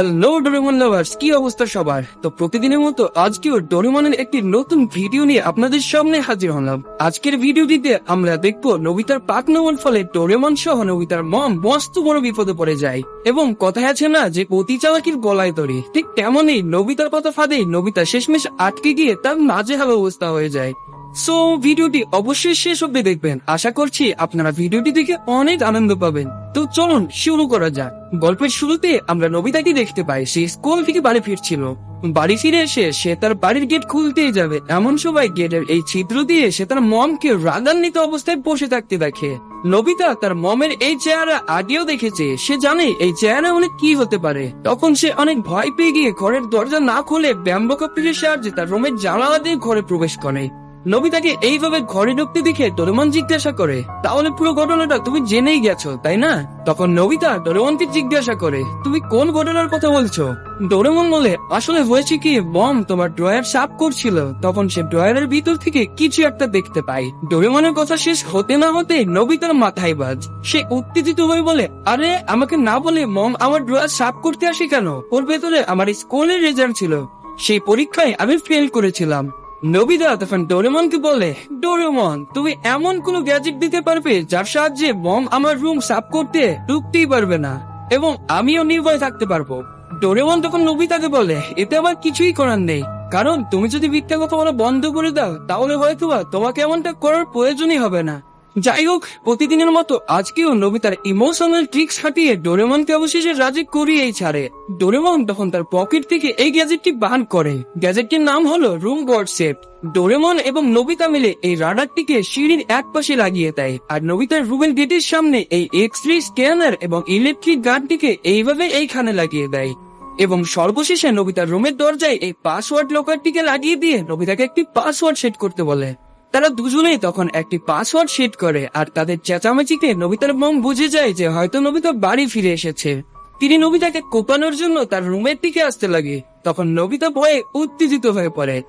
Hello Doraemon lovers কি অবস্থা সবার? তো প্রতিদিনের মতো আজকেও ডোরেমনের একটি নতুন ভিডিও নিয়ে আপনাদের সামনে হাজির হলাম। আজকের ভিডিওটিতে আমরা দেখব নবিতার পাক নেওয়ার ফলে ডোরেমন সহ নবিতার মম মস্ত বড় বিপদে পড়ে যায়। এবং কথায় আছে না যে অতি চালাকির গলায় তরি। ঠিক তেমনই নবিতার কথা ফাঁদেই নবিতা শেষমেশ আটকে গিয়ে তার মাঝে নাজেহাল অবস্থা হয়ে যায়। সো ভিডিওটি অবশ্যই শেষ অব্দি দেখবেন। আশা করছি আপনারা ভিডিওটি দেখে অনেক আনন্দ পাবেন। তো চলুন শুরু করা যাক। গল্পের শুরুতে আমরা নবিতাকে দেখতে পাই। সে স্কুল থেকে বাড়ি ফিরছিল। বাড়ি ফিরে এসে সে তার বাড়ির গেট খুলতেই যাবে। এমন সময় গেটের এই ছিদ্র দিয়ে সে তার মমকে রাগান্বিত অবস্থায় বসে থাকতে দেখে। নবিতা তার মমের এই চেহারা আগেও দেখেছে। সে জানে এই চেহারা অনেক কি হতে পারে। তখন সে অনেক ভয় পেয়ে গিয়ে ঘরের দরজা না খুলে ব্যাম্বো কাপড়ের সাহায্যে তার রুমের জানালা দিয়ে ঘরে প্রবেশ করে। নবিতাকে এইভাবে ঘরে ঢুকতে দেখে ডোরেমন জিজ্ঞাসা করে, তাহলে পুরো ঘটনাটা তুমি জেনেই গেছো, তাই না? তখন নবিতা ডোরেমনকে জিজ্ঞাসা করে, তুমি কোন ঘটনার কথা বলছো? ডোরেমন বলে, আসলে হয়েছে কি, বম তোমার ড্রয়ার সাফ করছিল, তখন সে ড্রয়ারের ভিতর থেকে কিছু একটা দেখতে পাই ডোরেমনের কথা শেষ হতে না হতে নবিতার মাথায় বাজ। সে উত্তেজিত হয়ে বলে, আরে, আমাকে না বলে মম আমার ড্রয়ার সাফ করতে আসি কেন? ওর ভেতরে আমার স্কুলের রেজাল্ট ছিল। সেই পরীক্ষায় আমি ফেল করেছিলাম। নবিদা, তখন ডোরেমনকে বলে, ডোরেমন, তুমি এমন কোন গ্যাজেট দিতে পারবে যার সাহায্যে বম আমার রুম সাফ করতে ঢুকতেই পারবে না এবং আমিও নির্ভয় থাকতে পারব? ডোরেমন তখন নবিতাকে বলে, এতে আবার কিছুই করার নেই। কারণ তুমি যদি মিথ্যা কথা বলা বন্ধ করে দাও, তাহলে হয়তো তোমাকে এমনটা করার প্রয়োজনই হবে না। যাই হোক প্রতিদিনের মতো আজকেও নবিতার ইমোশনাল ট্রিক্স খাটিয়ে ডোরেমনকে অবশেষে রাজি করিয়েই ছাড়ে। ডোরেমন তখন তার পকেট থেকে এই গ্যাজেটটি বান করে। গ্যাজেটটির নাম হলো রুম গড সেফ ডোরেমন এবং নবিতা মিলে এই রাডারটিকে সিঁড়ির এক পাশে লাগিয়ে দেয়। আর নবিতার রুমের গেটের সামনে এই এক্স রে স্ক্যানার এবং ইলেকট্রিক গার্ডটিকে এইভাবে এইখানে লাগিয়ে দেয়। এবং সর্বশেষে নবিতার রুমের দরজায় এই পাসওয়ার্ড লকারটিকে লাগিয়ে দিয়ে নবিতাকে একটি পাসওয়ার্ড সেট করতে বলে। তারা দুজনেই তখন একটি পাসওয়ার্ড সেট করে আর তাদের চেঁচামেচিতে নবিতার মম বুঝে যায় যে হয়তো নবিতা বাড়ি ফিরে এসেছে। তিনি নবিতাকে কোপানোর জন্য তার রুমের দিকে আসতে লাগে। তখন নবিতা ভয়ে উত্তেজিত হয়ে পড়ে।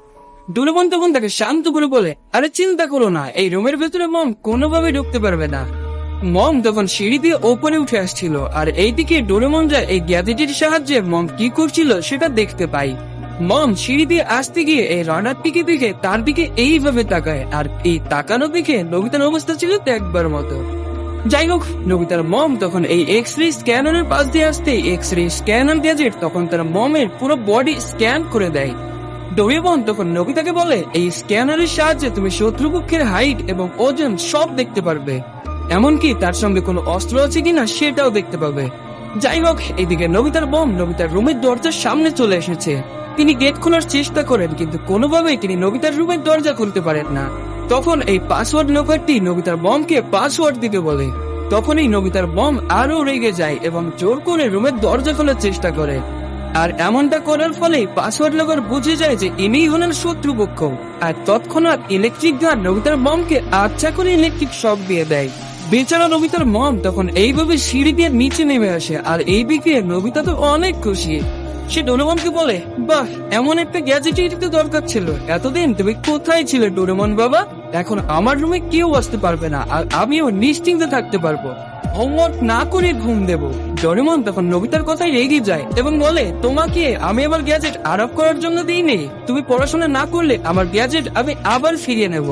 ডুলেমন তখন তাকে শান্ত করে বলে, আরে চিন্তা করো না, এই রুমের ভেতরে মম কোনোভাবে ঢুকতে পারবে না। মম তখন সিঁড়ি দিয়ে ওপরে উঠে আসছিল আর এইদিকে ডোরেমন যা এই গ্যাজেটের সাহায্যে মম কি করছিল সেটা দেখতে পাই মম সিঁড়ি দিয়ে আসতে গিয়ে এই রানারটিকে দেখে তার দিকে এইভাবে তাকায়, আর এই তাকানো দেখে নবিতার অবস্থা ছিল একবার মতো। যাই হোক নবিতার মম তখন এই এক্স রে স্ক্যানারের পাশ দিয়ে আসতে এক্স রে স্ক্যানার গ্যাজেট তখন তার মমের পুরো বডি স্ক্যান করে দেয়। ডোরেমন তখন নবিতাকে বলে, এই স্ক্যানারের সাহায্যে তুমি শত্রুপক্ষের হাইট এবং ওজন সব দেখতে পারবে। এমনকি তার সঙ্গে কোনো অস্ত্র আছে কিনা সেটাও দেখতে পাবে। যাই হোক, এদিকে নবিতার বম নবিতার রুমের দরজার সামনে চলে এসেছে। তিনি গেট খোলার চেষ্টা করেন, কিন্তু কোনোভাবেই তিনি নবিতার রুমের দরজা খুলতে পারেন না। তখন এই পাসওয়ার্ড লোকারটি নবিতার বমকে পাসওয়ার্ড দিতে বলে। তখনই নবিতার বম আরও রেগে যায় এবং জোর করে রুমের দরজা খোলার চেষ্টা করে। আর এমনটা করার ফলে পাসওয়ার্ড লোকার বুঝে যায় যে ইনিই হলেন শত্রুপক্ষ। আর তৎক্ষণাৎ ইলেকট্রিক গান নবিতার বমকে আচ্ছা করে ইলেকট্রিক শক দিয়ে দেয়। বেচারা নবিতার মম তখন এইভাবে সিঁড়ি দিয়ে নিচে নেমে আসে, আর এই দিকে নবিতা তো অনেক খুশি। সে ডোরেমনকে বলে, বাহ, এমন একটা গ্যাজেটের তো দরকার ছিল। এতদিন তুমি কোথায় ছিলে ডোরেমন বাবা? এখন আমার রুমে কেউ আসতে পারবে না, আর আমিও নিশ্চিন্তে থাকতে পারব। হোমওয়ার্ক না করে ঘুম দেব। ডোরেমন তখন নবিতার কথাই এগিয়ে যায় এবং বলে, তোমাকে আমি আমার গ্যাজেট আরোপ করার জন্য দিইনি। তুমি পড়াশোনা না করলে আমার গ্যাজেট আমি আবার ফিরিয়ে নেব।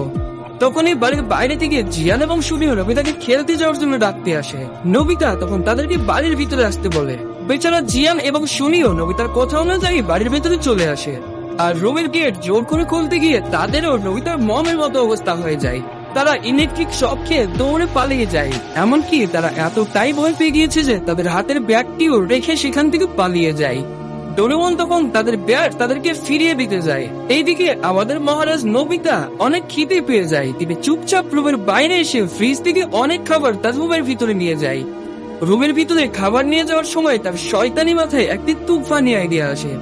তখনই বাড়ির বাইরে থেকে জিয়ান এবং সুনিও নবিতাকে খেলতে যাওয়ার জন্য ডাকতে আসে। নবিতা তখন তাদেরকে বাড়ির ভিতরে আসতে বলে। বেচারা জিয়ান এবং সুনিও নবিতার কথা অনুযায়ী বাড়ির ভিতরে চলে আসে। আর রুমের গেট জোর করে খুলতে গিয়ে তাদেরও নবিতার মমের মতো অবস্থা হয়ে যায়। তারা ইলেকট্রিক শক খেয়ে দৌড়ে পালিয়ে যায়। এমনকি তারা এতটাই ভয় পেয়ে গিয়েছে যে তাদের হাতের ব্যাগটিও রেখে সেখান থেকে পালিয়ে যায়। ডোরেমন তখন তাদের ব্যাট তাদেরকে ফিরিয়ে দিতে যায়। এইদিকে আমাদের মহারাজ নবিতা অনেক খিদে পেয়ে যায়। তিনি চুপচাপ রুমের বাইরে এসে ফ্রিজ থেকে অনেক খাবার তার রুমের ভিতরে নিয়ে যায়। রুমের ভিতরে খাবার নিয়ে যাওয়ার সময় তার শয়তানি মাথায় একটি তুফানি আইডিয়া আসে।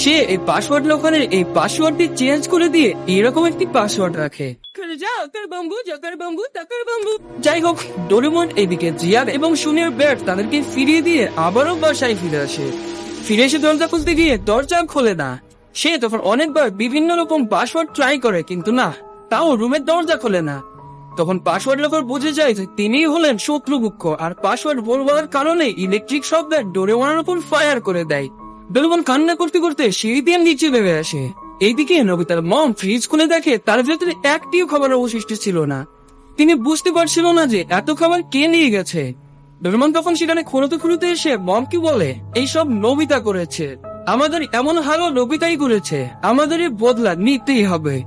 সে এই পাসওয়ার্ড লোকানের এই পাসওয়ার্ডটি চেঞ্জ করে দিয়ে এরকম একটি পাসওয়ার্ড রাখে। যাই হোক ডোরেমন এদিকে জিয়ার এবং সুনিয়র ব্যাট তাদেরকে ফিরিয়ে দিয়ে আবারও বাসায় ফিরে আসে। ফিরে এসে দরজা খুলতে গিয়ে দরজা খোলে না। সে তখন অনেকবার বিভিন্ন রকম পাসওয়ার্ড ট্রাই করে, কিন্তু না, তাও রুমের দরজা খোলে না। তখন পাসওয়ার্ড লোকার বুঝে যায় যে তিনিই হলেন শত্রুপক্ষ আর পাসওয়ার্ড বলবার কারণে ইলেকট্রিক শব্দের ডোরেমনের উপর ফায়ার করে দেয়। ডোরেমন কান্না করতে করতে সিঁড়ি দিয়ে নিচে নেমে আসে। এইদিকে নবিতার মম ফ্রিজ খুলে দেখে তার ভেতরে একটিও খাবার অবশিষ্ট ছিল না। তিনি বুঝতে পারছিল না যে এত খাবার কে নিয়ে গেছে। ডোরেমন তখন সেখানে খুঁড়তে খুঁড়তে এসে মমকে বলে এইসব নবিতা করেছে। আমাদের এমন হারও নবিতাই করেছে। আমাদের বদলা নিতেই হবে।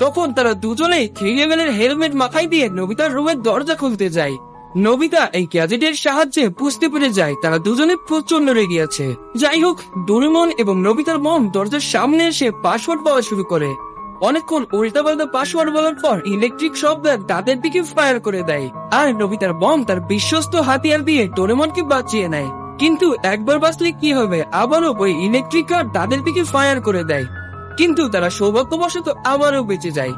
তখন তারা দুজনেই থ্রি হেলমেট মাথায় দিয়ে নবিতার রুমের দরজা খুলতে যায়। নবিতা এই গ্যাজেটের সাহায্যে বুঝতে পেরে যায় তারা দুজনে প্রচণ্ড রেগে আছে। যাই হোক, ডোরেমন এবং নবিতার মম দরজার সামনে এসে পাসওয়ার্ড পাওয়া শুরু করে। অনেকক্ষণ উল্টা পাল্টা পাসওয়ার্ড বলার পর ইলেকট্রিক শব্দ তাদের দিকে ফায়ার করে দেয়। আর নবিতার বম তার বিশ্বস্ত হাতিয়ার দিয়ে ডোরেমনকে বাঁচিয়ে নেয়। কিন্তু একবার বাঁচলে কি হবে? আবারও ওই ইলেকট্রিক কার তাদের দিকে ফায়ার করে দেয়। কিন্তু তারা সৌভাগ্যবশত আবারও বেঁচে যায়।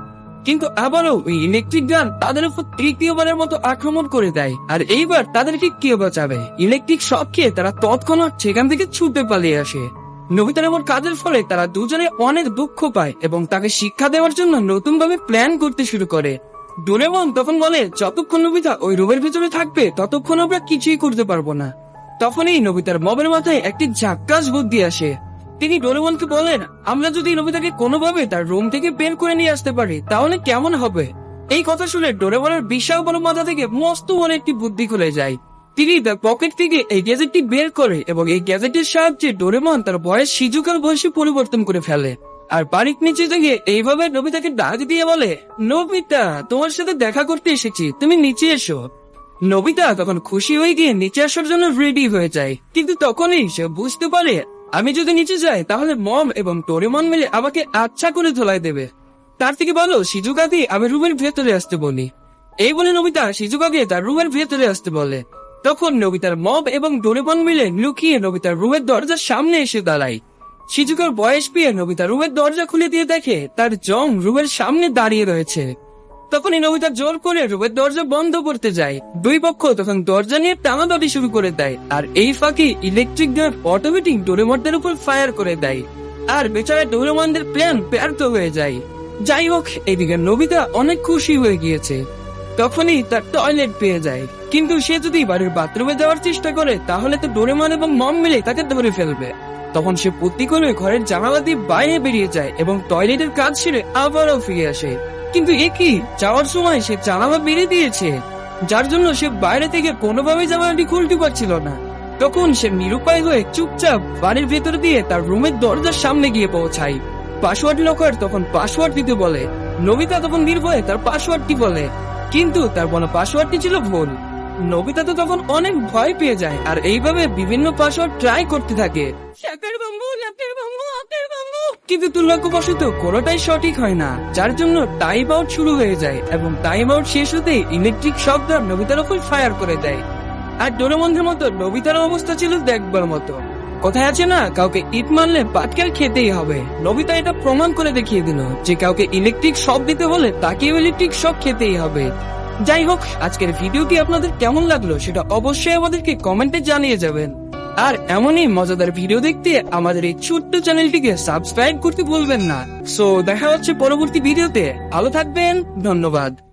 কিন্তু আবারও ওই ইলেকট্রিক গান তাদের উপর তৃতীয়বারের মতো আক্রমণ করে দেয়। আর এইবার তাদেরকে কে বাঁচাবে? ইলেকট্রিক শক খেয়ে তারা তৎক্ষণাৎ সেখান থেকে ছুটে পালিয়ে আসে। নবিতার এমন কাজের ফলে তারা দুজনে অনেক দুঃখ পায় এবং তাকে শিক্ষা দেওয়ার জন্য নতুন ভাবে প্ল্যান করতে শুরু করে। ডোরেমন তখন বলে, যতক্ষণ নবিতা ওই রুমের ভিতরে থাকবে, ততক্ষণ আমরা কিছুই করতে পারব না। তখনই নবিতার মবের মাথায় একটি ঝাক্কাস বুদ্ধি আসে। তিনি ডোরেমনকে বলেন, আমরা যদি নবিতাকে কোনোভাবে তার রুম থেকে বের করে নিয়ে আসতে পারি, তাহলে কেমন হবে? এই কথা শুনে ডোরেমনের বিশাল বড় মাথা থেকে মস্ত বড় একটি বুদ্ধি খুলে যায়। তিনি তার পকেট থেকে এই গ্যাজেটটি বের করে এবং এই গ্যাজেটের সাহায্যে ডোরেমন তার বয়স সিজুকার বয়সে পরিবর্তন করে ফেলে। আর বাড়ির নিচে থেকে এইভাবে নবিতাকে ডাক দিয়ে বলে, নবিতা, তোমার সাথে দেখা করতে এসেছি, তুমি নিচে এসো। নবিতা তখন খুশি হয়ে গিয়ে নিচে আসার জন্য রেডি হয়ে যায়। কিন্তু তখনই সে বুঝতে পারে, আমি যদি নিচে যাই, তাহলে মম এবং টোরেমন মিলে আমাকে আচ্ছা করে ধোলাই দেবে। তার থেকে বলো সিজুকাকে আমি রুমের ভেতরে আসতে বলি। এই বলে নবিতা সিজুকাকে তার রুমের ভেতরে আসতে বলে। তখন নবিতার মব এবং ডোরেমন মিলে লুকিয়ে নবিতার রুমের দরজার সামনে এসে দাঁড়ায়। সিজুকার বয়স পেয়ে নবিতা রুমের দরজা খুলে দিয়ে দেখে তার জং রুমের সামনে দাঁড়িয়ে রয়েছে। তখনই নবিতা জোর করে রুমের দরজা বন্ধ করতে যায়। দুই পক্ষ তখন দরজা নিয়ে টানাটানি শুরু করে দেয় আর এই ফাঁকে ইলেকট্রিক গার্ড অটোমেটিক ডোরেমনদের উপর ফায়ার করে দেয় আর বেচারা ডোরেমনদের প্ল্যান ব্যর্থ হয়ে যায়। যাই হোক, এদিকে নবিতা অনেক খুশি হয়ে গিয়েছে। তখনই তার টয়লেট পেয়ে যায়। কিন্তু সে যদি বাড়ির বাথরুমে যাওয়ার চেষ্টা করে, তাহলে তো ডোরেমন এবং মম মিলে তাকে ধরে ফেলবে। তখন সে বুদ্ধি করে ঘরের জানালা দিয়ে বাইরে বেরিয়ে যায় এবং টয়লেটের কাজ সেরে আবারও ফিরে আসে। কিন্তু এ কি? যাওয়ার সময় সে জানালা বেরিয়ে দিয়েছে। যার জন্য সে বাইরে থেকে কোনোভাবে জানালাটি খুলতে পারছিল না। তখন সে নিরুপায় হয়ে চুপচাপ বাড়ির ভেতর দিয়ে তার রুমের দরজার সামনে গিয়ে পৌঁছায়। পাসওয়ার্ড লকার তখন পাসওয়ার্ড দিতে বলে। নবিতা তখন নির্ভয়ে তার পাসওয়ার্ডটি বলে। কিন্তু তার বলা পাসওয়ার্ডটি ছিল ভুল। নবিতা তো তখন অনেক ভয় পেয়ে যায় আর এইভাবে বিভিন্ন পাসওয়ার্ড ট্রাই করতে থাকে। কিন্তু দুর্ভাগ্যবশত কোনোটাই সঠিক হয় না যার জন্য টাইম আউট শুরু হয়ে যায় এবং টাইম আউট শেষ হতে ইলেকট্রিক শব্দ নবিতার উপর ফায়ার করে দেয়। আর ডোরেমন্দের মতো নবিতার অবস্থা ছিল দেখবার মতো। কোথায় আছে না কাউকে ইট মারলে পাটকেল খেতেই হবে। নবিতা এটা প্রমাণ করে দেখিয়ে দিল যে কাউকে ইলেকট্রিক শক দিতে হলে তাকেও ইলেকট্রিক শক খেতেই হবে। যাই হোক, আজকের ভিডিওটি আপনাদের কেমন লাগল সেটা অবশ্যই আমাদেরকে কমেন্টে জানিয়ে যাবেন। আর এমনই মজাদার ভিডিও দেখতে আমাদের এই ছোট্ট চ্যানেলটিকে সাবস্ক্রাইব করতে ভুলবেন না। সো দেখা হচ্ছে পরবর্তী ভিডিওতে। ভালো থাকবেন, ধন্যবাদ।